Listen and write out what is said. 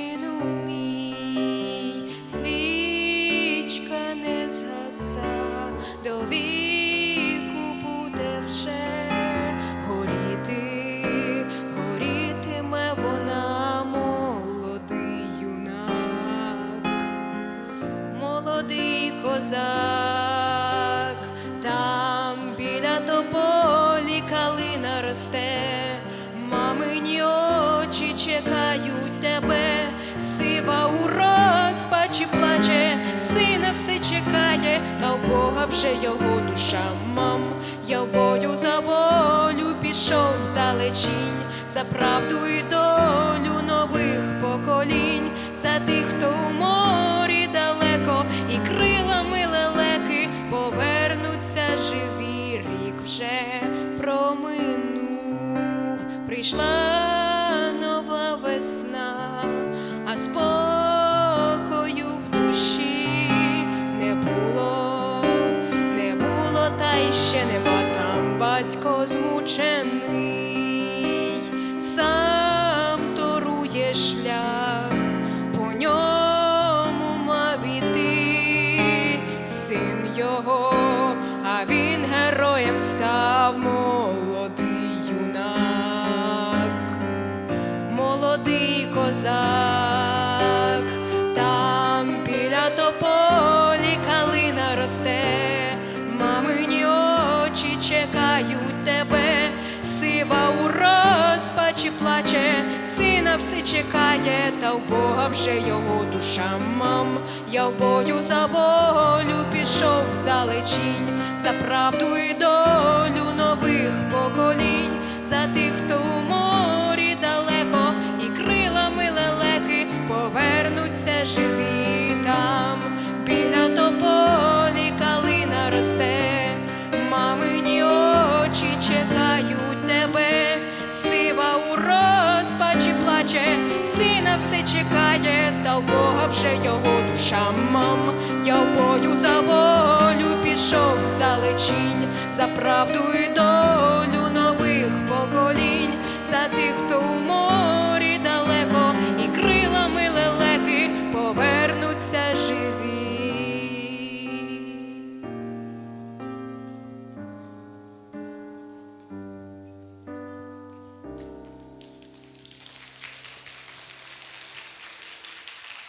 Сину мій, свічка не згаса, до віку буде вже горіти, горітиме вона, молодий юнак, молодий козак, в його душа, мам, я в бою за волю пішов далечінь, за правду і долю нових поколінь, за тих, хто у морі далеко, і крилами лелеки повернуться живі, рік вже проминув, прийшла ще нема там батько змучений, сам торує шлях, по ньому мав іти. Син його, а він героєм став молодий юнак. Молодий козак, там біля тополі плаче, сина все чекає, та в Бога вже його душа, мам, я в бою за волю пішов далечінь, за правду і долю нових поколінь, за тих, хто плаче, сина все чекає, та в Бога вже його душа, мам, я в бою за волю пішов далечінь, за правду і долю